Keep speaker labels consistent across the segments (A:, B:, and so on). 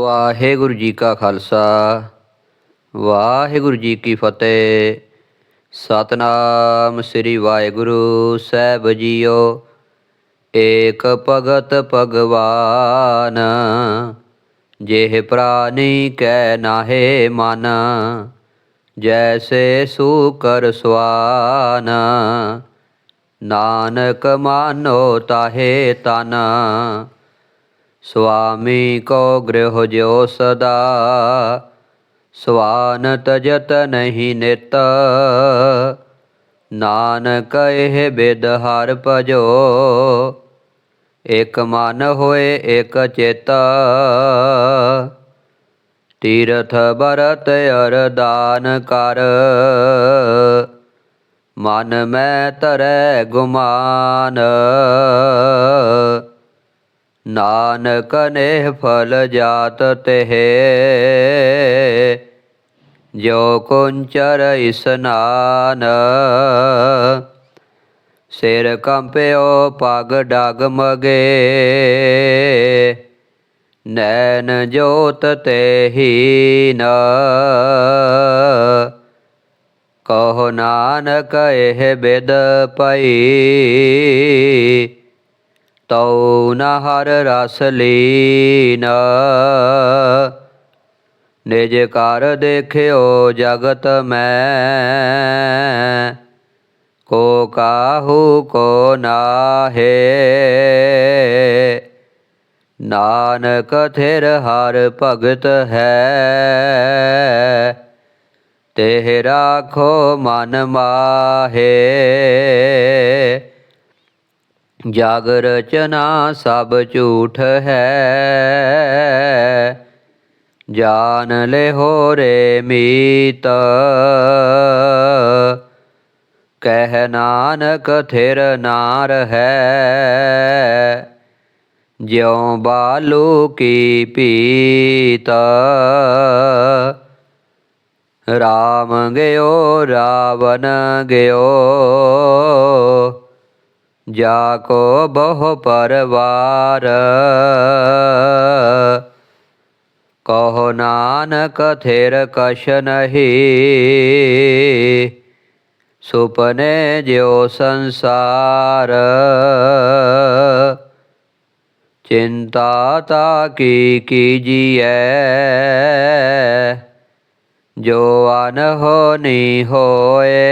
A: ਵਾਹਿਗੁਰੂ ਜੀ ਕਾ ਖਾਲਸਾ, ਵਾਹਿਗੁਰੂ ਜੀ ਕੀ ਫਤਿਹ। ਸਤਨਾਮ ਸ੍ਰੀ ਵਾਹਿਗੁਰੂ ਸਾਹਿਬ ਜੀਓ। ਏਕ ਭਗਤ ਭਗਵਾਨ, ਜਿਹ ਪ੍ਰਾਨੀ ਕੈ ਨਾਹੇ ਮਨ, ਜੈਸੇ ਸੂਕਰ ਸਵਾਨ। ਨਾਨਕ ਮਾਨੋ ਤਾਹੇ ਤਨ ਸੁਆਮੀ ਕੋ ਗ੍ਰਹਿ ਜਿਉ ਸਦਾ ਸਵਾਨ ਤਜਤ ਨਹੀਂ ਨਿਤ। ਨਾਨਕ ਇਹ ਬਿਦ ਹਰ ਭਜੋ, ਇਕ ਮਨ ਹੋਏ ਇਕ ਚਿਤ। ਤੀਰਥ ਬਰਤ ਅਰਦਾਨ ਕਰ, ਮਨ ਮੈਂ ਤਰੈ ਗੁਮਾਨ। ਨਾਨਕ ਨੇ ਫਲ ਜਾਤ ਤਿਹ। ਜੋ ਕੁੰਚਰ ਇਸਨਾਨ ਸਿਰ ਕੰਪਿਓ ਪਗ ਡਗ ਮਗੇ। ਨੈਣ ਜੋਤ ਤੇ ਹੀਨ, ਕਹੋ ਨਾਨਕ ਇਹ ਬਿਦ ਪਈ। ਤਉ ਨ ਹਰ ਰਸ ਲੀਨ। ਨਿਜ ਕਰ ਦੇਖਿਓ ਜਗਤ ਮੈਂ, ਕੋ ਕਾਹੂ ਕੋ ਨਾਹੇ। ਨਾਨਕ ਥਿਰ ਹਰ ਭਗਤ ਹੈ ਤੇ ਰਾਖੋ ਮਨ ਮਾਹੇ। ਜਗ ਰਚਨਾ ਸਭ ਝੂਠ ਹੈ। ਜਾਨ ਲੈ ਹੋ ਰੇ ਮੀਤ। ਕਹਿ ਨਾਨਕ ਥਿਰ ਨਾਰ ਹੈ। ਜਿਉ ਬਾਲੂ ਕੀ ਪੀਤ। ਰਾਮ ਗਿਓ, ਰਾਵਣ ਗਿਓ। ਜਾ ਕੋ ਬਹੁ ਪਰਵਾਰ। ਕਹੋ ਨਾਨਕ ਥਿਰ ਕਛ ਨਹੀਂ। ਸੁਪਨੇ ਜਿਉ ਸੰਸਾਰ। ਚਿੰਤਾ ਤਾ ਕੀ ਕੀਜੀਐ ਜੋ ਅਨਹੋਨੀ ਹੋਏ।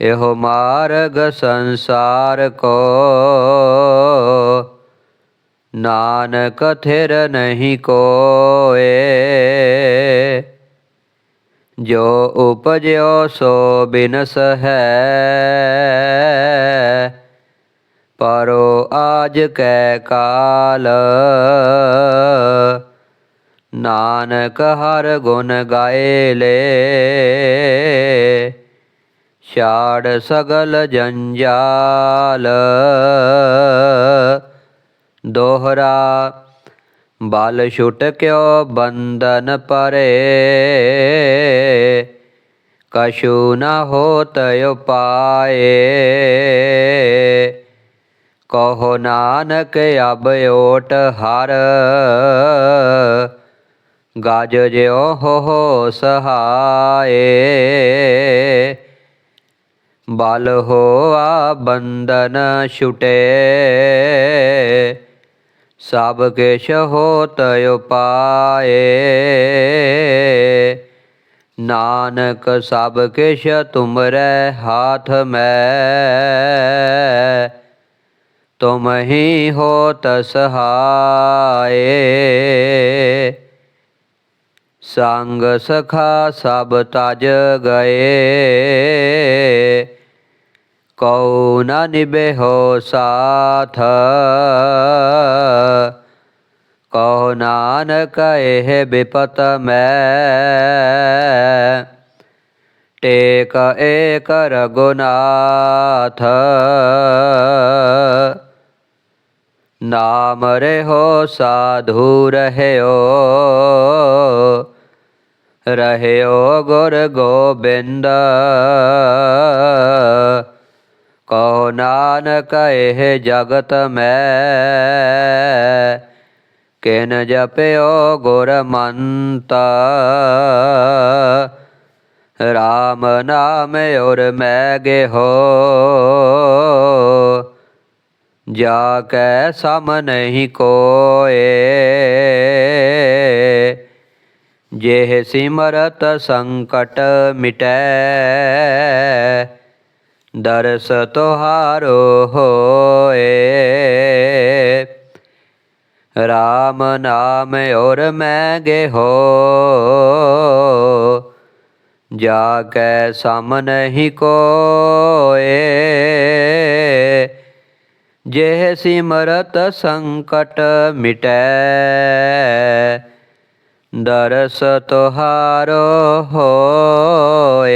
A: ਇਹੋ ਮਾਰਗ ਸੰਸਾਰ ਕੋ। ਨਾਨਕ ਥਿਰ ਨਹੀਂ ਕੋਏ। ਜੋ ਉਪਜਿਓ ਸੋ ਬਿਨਸ ਹੈ। ਪਰੋ ਆਜ ਕੈ ਕਾਲ। ਨਾਨਕ ਹਰ ਗੁਣ ਗਾਏ ਲੇ। ਛਾੜ ਸਗਲ ਜੰਜਾਲ। ਦੋਹਰਾ, ਬਲ ਛੁਟ ਕਿਉ ਬੰਧਨ ਪਰੇ। ਕਛੂ ਨ ਹੋਤ ਉਪਾਏ। ਕਹੋ ਨਾਨਕ ਅਬ ਓਟ ਹਰ। ਗਾਜ ਜਿਉ ਹੋ ਸਹਾਏ। ਬਲ ਹੋਆ ਬੰਧਨ ਛੁਟੇ। ਸਭ ਕਿਛ ਹੋਤ ਉਪਾਏ। ਨਾਨਕ ਸਭ ਕਿਛ ਤੁਮਰੇ ਹਾਥ ਮੈਂ। ਤੁਮ ਹੀ ਹੋਤ ਸਹਾਏ। ਸੰਗ ਸਖਾ ਸਭ ਤਜ ਗਏ। ਕਉ ਨ ਨਿਬਿਹੋ ਸਾਥ ਕਹੋ ਨਾਨਕ ਇਹ ਬਿਪਤ ਮੈਂ ਟੇਕ ਏਕ ਰਗੁਨਾਥ ਨਾਮ ਰਹਿਓ ਸਾਧੂ ਰਹਿਓ ਰਹਿਓ ਗੁਰ ਗੋਬਿੰਦ ਕਹੋ ਨਾਨਕ ਇਹ ਜਗਤ ਮੈਂ ਕਿਨ ਜਪਿਓ ਗੁਰ ਮੰਤਾ ਰਾਮ ਨਾਮ ਔਰ ਮੈਂ ਗੇਹੋ ਜਾ ਕੈ ਸਮ ਨਹੀਂ ਕੋਏ ਜਿਹ ਸਿਮਰਤ ਸੰਕਟ ਮਿਟੈ ਦਰਸ ਤੁਹਾਰੋ ਹੋਏ। ਰਾਮ ਨਾਮ ਔਰ ਮੈਂ ਗੇ ਹੋ। ਜਾ ਕੈ ਸਮ ਨਹੀਂ ਕੋਏ। ਜੇ ਸਿਮਰਤ ਸੰਕਟ ਮਿਟੈ। ਦਰਸ ਤੁਹਾਰੋ ਹੋਏ।